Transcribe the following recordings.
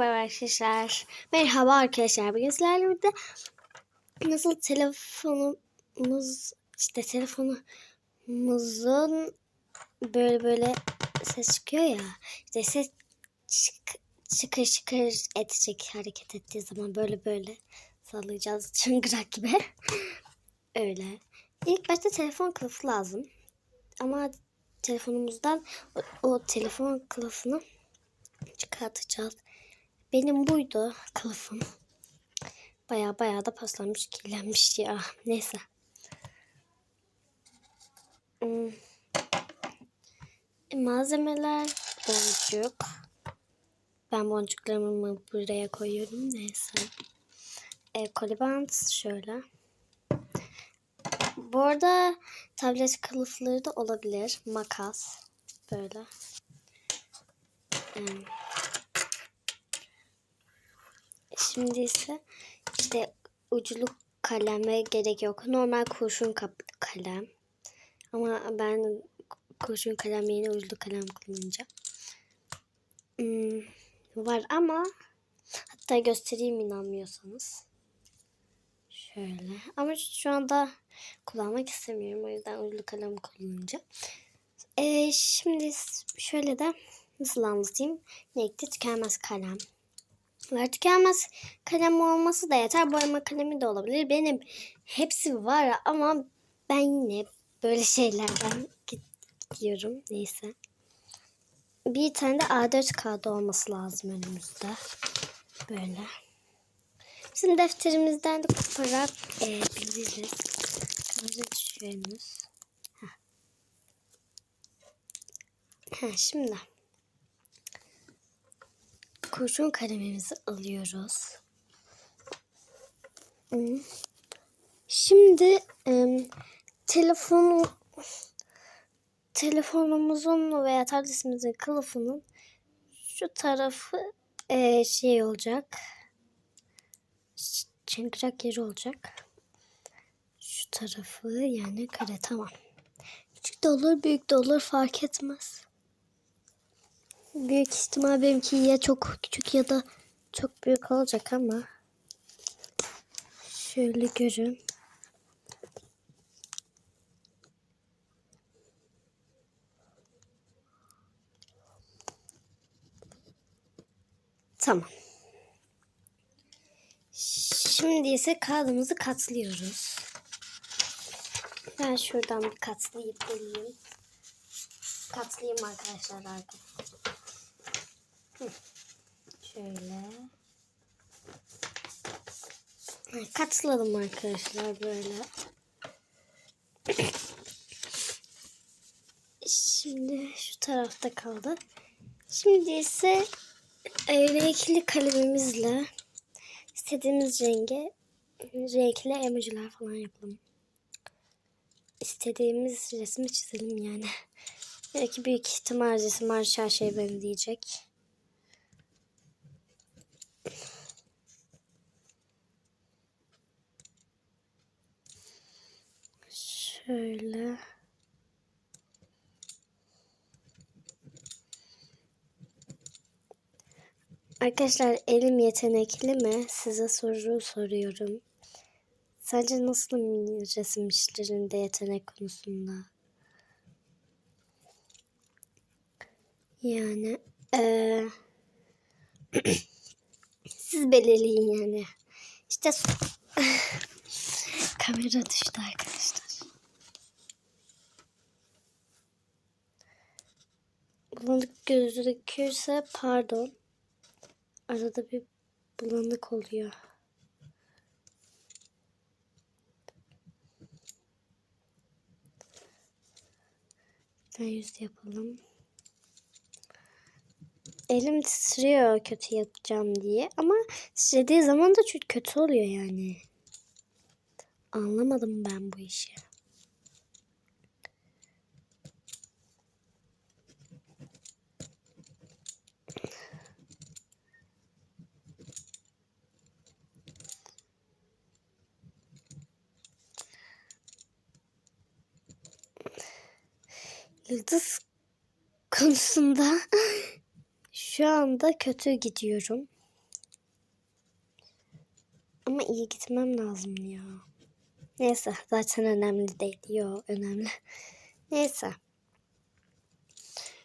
Merhaba arkadaşlar. Merhaba arkadaşlar. Bugün sizlerle birlikte nasıl telefonumuz işte telefonumuzun böyle böyle ses çıkıyor ya. İşte ses çık, çıkır çıkır edecek hareket ettiği zaman böyle böyle sallayacağız çıngırak gibi. Öyle. İlk başta telefon kılıfı lazım. Ama telefonumuzdan o, o telefon kılıfını çıkartacağız. Benim buydu kılıfım. Baya baya da paslanmış, kirlenmiş ya. Neyse. Hmm. Malzemeler boncuk. Ben boncuklarımı buraya koyuyorum. Neyse. E, kolibant şöyle. Bu arada tablet kılıfları da olabilir. Makas. Böyle. Hmm. Şimdi ise işte uclu kaleme gerek yok. Normal kurşun kalem. Ama ben kurşun kalem yerine uclu kalem kullanacağım. Hmm, var ama hatta göstereyim inanmıyorsanız. Şöyle. Ama şu anda kullanmak istemiyorum. O yüzden uclu kalem kullanacağım. Ee, şimdi şöyle de nasıl anlatayım? Renkli tükenmez kalem. Var tükenmez kalem olması da yeter. Boyama kalemi de olabilir. Benim hepsi var ama ben yine böyle şeylerden gidiyorum. Neyse. Bir tane de A4 kağıdı olması lazım önümüzde. Böyle. Bizim defterimizden de koparak e, biliriz. Kameraya düşüyor henüz. Heh. Heh, şimdi kurşun kalemimizi alıyoruz. Hmm. Şimdi e, telefonu telefonumuzun veya tabletimizin kılıfının şu tarafı e, şey olacak. Çıngırak yeri olacak. Şu tarafı yani kare tamam. Küçük de olur büyük de olur fark etmez. Büyük ihtimal benimki ya çok küçük ya da çok büyük olacak ama şöyle görün. Tamam. Şimdi ise kağıdımızı katlıyoruz. Ben şuradan bir katlayıp geleyim. Katlayayım arkadaşlar artık. Şöyle. Katladım arkadaşlar böyle. Şimdi şu tarafta kaldı. Şimdi ise renkli kalemimizle istediğimiz renge renkli emojiler falan yapalım. İstediğimiz resmi çizelim yani. Belki büyük ihtimal resim her şey benzeyecek. Şöyle. Arkadaşlar elim yetenekli mi? Size soru soruyorum. Sence nasıl resim işlerinde yetenek konusunda? Yani ee, siz belirleyin yani. İşte kamera düştü arkadaşlar. Bulanık gözükürse pardon. Arada bir bulanık oluyor. Bir yüz yapalım. Elim titriyor kötü yapacağım diye. Ama titrediği zaman da çok kötü oluyor yani. Anlamadım ben bu işi. Yıldız konusunda şu anda kötü gidiyorum. Ama iyi gitmem lazım ya. Neyse zaten önemli değil. Yo önemli. Neyse.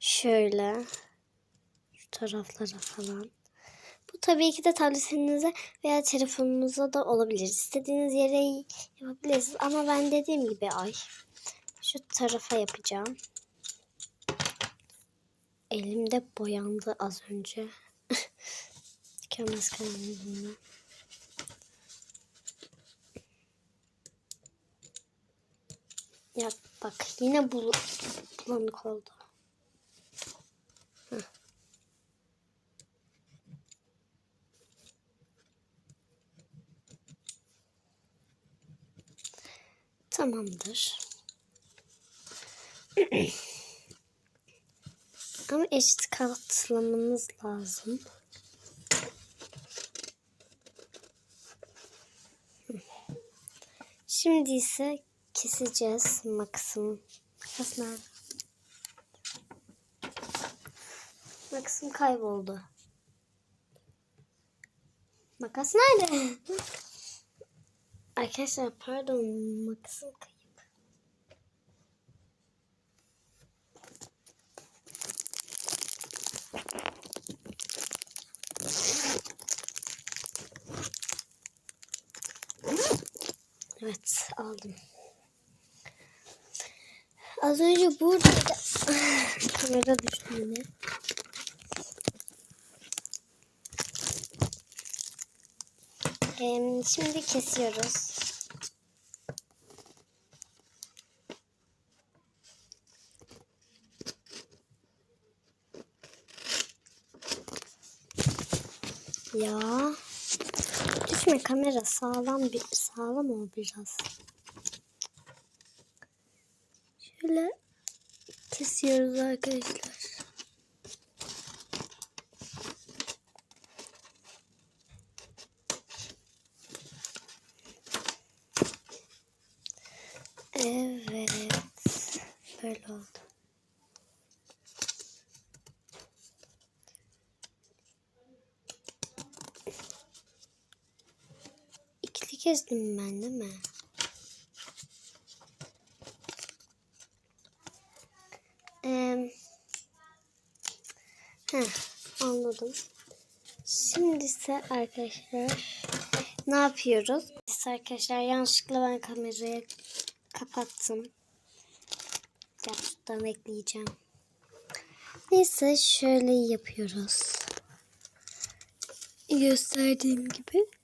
Şöyle. Şu taraflara falan. Bu tabii ki de tabletinize veya telefonunuza da olabilir. İstediğiniz yere yapabilirsiniz. Ama ben dediğim gibi ay şu tarafa yapacağım. Elimde boyandı az önce. Tükenmez kalemimle. Ya bak yine bul bulanık oldu. Tamamdır. Ama eşit katlamanız lazım. Şimdi ise keseceğiz makasım. Makas nerede? Makasım kayboldu. Makas nerede? Arkadaşlar pardon makasım kayıp. Evet aldım. Az önce burada kamera düştü yine. Em, şimdi kesiyoruz. Ya. Düşme kamera sağlam bir sağlam ol biraz. Şöyle kesiyoruz arkadaşlar. Evet. Böyle oldu. Kestim ben değil mi? Ee, heh, anladım. Şimdi ise arkadaşlar ne yapıyoruz? Biz arkadaşlar yanlışlıkla ben kamerayı kapattım. Gerçekten ekleyeceğim. Neyse şöyle yapıyoruz. Gösterdiğim gibi.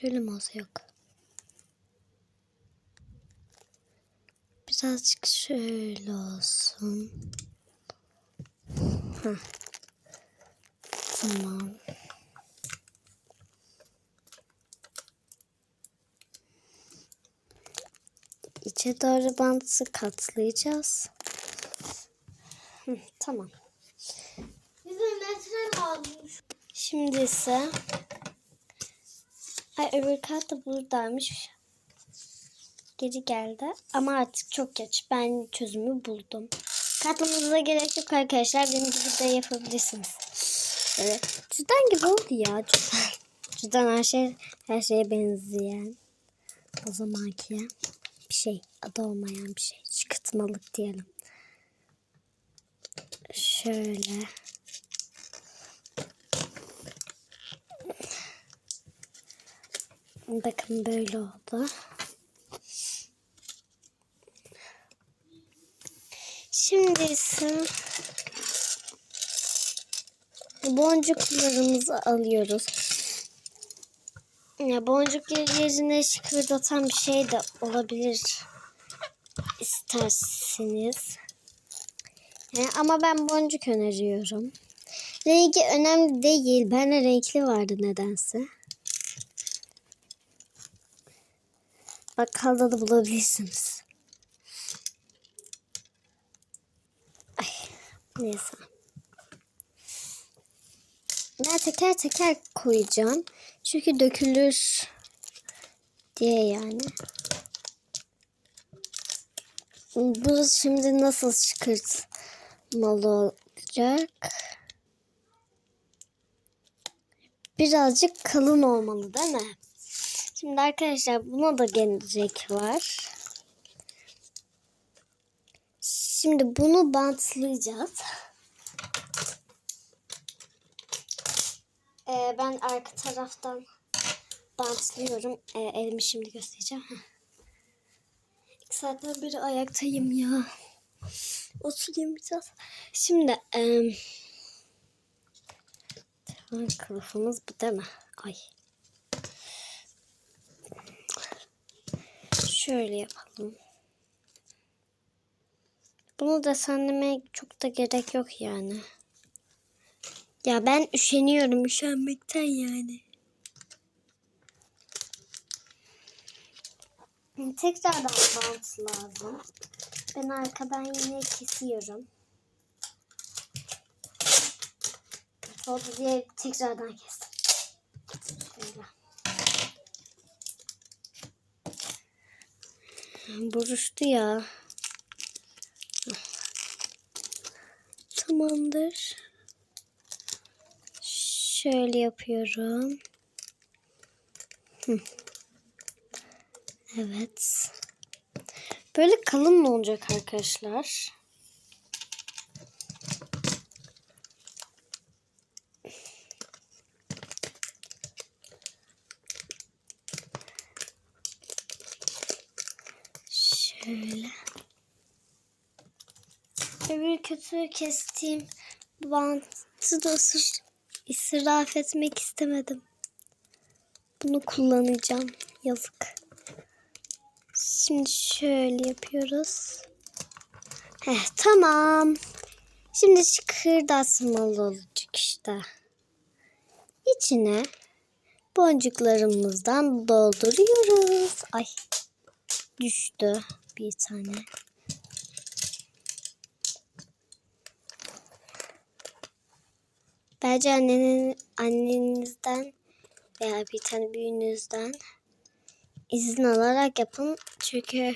Şöyle mi olsa yok. Birazcık şöyle olsun. Heh. Tamam. İçe doğru bantı katlayacağız. Hı, tamam. Bize metre lazım. Şimdi ise Ay öbür kart da buradaymış. Geri geldi. Ama artık çok geç. Ben çözümü buldum. Katlamanıza gerek yok arkadaşlar. Benim gibi de yapabilirsiniz. Böyle cüzdan gibi oldu ya. Cüzdan. Cüzdan her şey her şeye benzeyen. O zamanki bir şey. Adı olmayan bir şey. Çıkıtmalık diyelim. Şöyle. Bakın böyle oldu. Şimdi ise boncuklarımızı alıyoruz. Ya boncuk yerine şıkırdatan bir şey de olabilir isterseniz. Yani ama ben boncuk öneriyorum. Rengi önemli değil. Bende renkli vardı nedense. Bakkalda da bulabilirsiniz. Ay, neyse. Ben teker teker koyacağım. Çünkü dökülür diye yani. Bu şimdi nasıl çıkartmalı olacak? birazcık kalın olmalı değil mi? Şimdi arkadaşlar buna da gelecek var. Şimdi bunu bantlayacağız. Ee, ben arka taraftan bantlıyorum. Ee, elimi şimdi göstereceğim. İki saatten beri ayaktayım ya. Oturayım biraz. Şimdi telefon kılıfımız bu değil mi? Ay. Şöyle yapalım. Bunu desenlemeye çok da gerek yok yani. Ya ben üşeniyorum üşenmekten yani. Tekrardan bant lazım. Ben arkadan yine kesiyorum. Oldu diye tekrardan kestim. Buruştu ya. Tamamdır. Şöyle yapıyorum. Evet. Böyle kalın mı olacak arkadaşlar? Şöyle. Öbür kötü kestiğim bantı da ısır, israf etmek istemedim. Bunu kullanacağım. Yazık. Şimdi şöyle yapıyoruz. Heh, tamam. Şimdi şıkırdatmalı olacak işte. İçine boncuklarımızdan dolduruyoruz. Ay düştü bir tane. Bence annenin, annenizden veya bir tane büyüğünüzden izin alarak yapın. Çünkü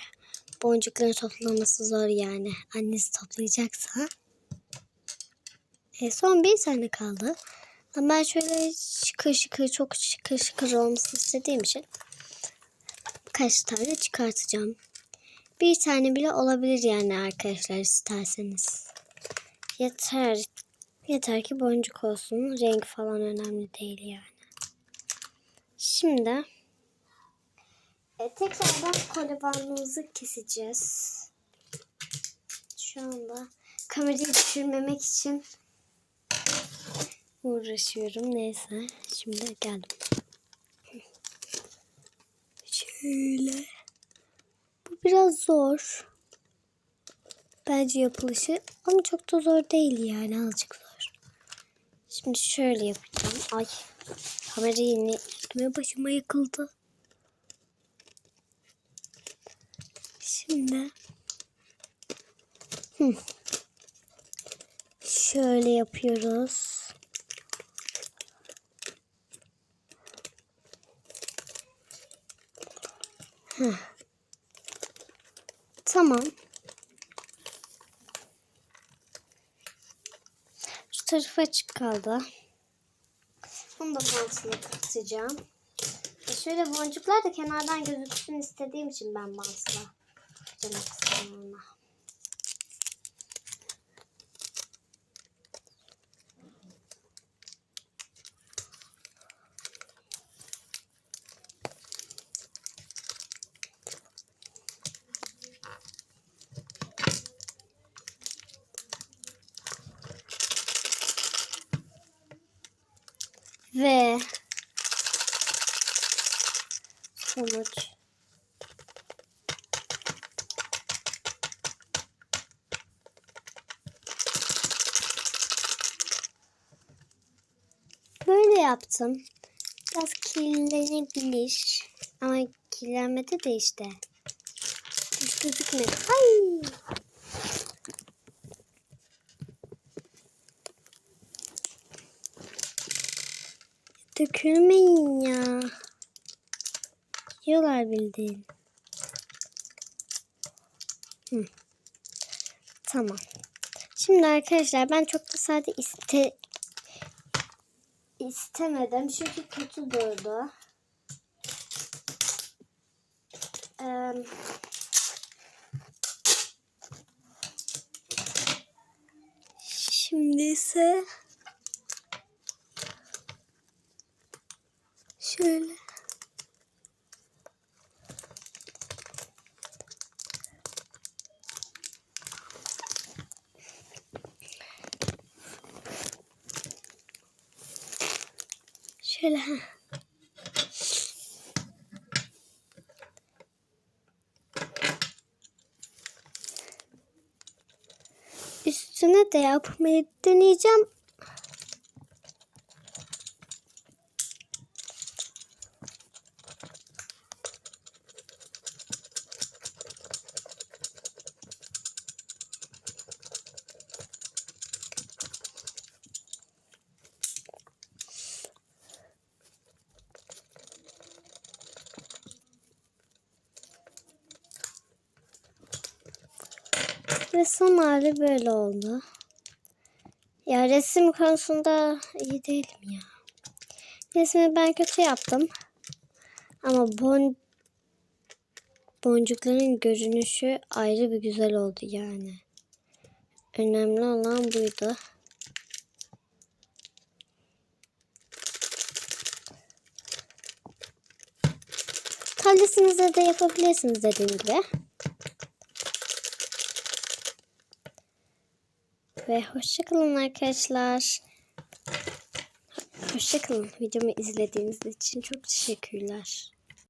boncukları toplaması zor yani. Annesi toplayacaksa. E, son bir tane kaldı. Ama ben şöyle şıkır şıkır çok şıkır şıkır olmasını istediğim için kaç tane çıkartacağım. Bir tane bile olabilir yani arkadaşlar isterseniz. Yeter. Yeter ki boncuk olsun. Renk falan önemli değil yani. Şimdi e, tekrardan kolibandımızı keseceğiz. Şu anda kamerayı düşürmemek için uğraşıyorum. Neyse. Şimdi geldim. Şöyle. Bu biraz zor. Bence yapılışı ama çok da zor değil yani azıcık zor. Şimdi şöyle yapacağım. Ay kamera yine üstüme başıma yıkıldı. Şimdi Hı. şöyle yapıyoruz. Heh. Tamam. Şu tarafı açık kaldı. Onu da bantla kapatacağım. E şöyle boncuklar da kenardan gözüksün istediğim için ben bantla kapatacağım kısımlarına. Ve sonuç. Böyle yaptım. Biraz kirlenebilir. Ama kirlenmedi de işte. Hiç gözükmedi. Ay! Dökülmeyin ya. Yiyorlar bildiğin. Hı. Tamam. Şimdi arkadaşlar ben çok da sade iste istemedim çünkü kötü durdu. Eee, Şimdi ise şöyle şöyle. Üstüne de yapmayı deneyeceğim. Ve son hali böyle oldu. Ya resim konusunda iyi değilim ya. Resmi ben kötü yaptım. Ama bon boncukların görünüşü ayrı bir güzel oldu yani. Önemli olan buydu. Tabletinizde de yapabilirsiniz dediğim gibi. Ve hoşçakalın arkadaşlar. Hoşçakalın. Videomu izlediğiniz için çok teşekkürler.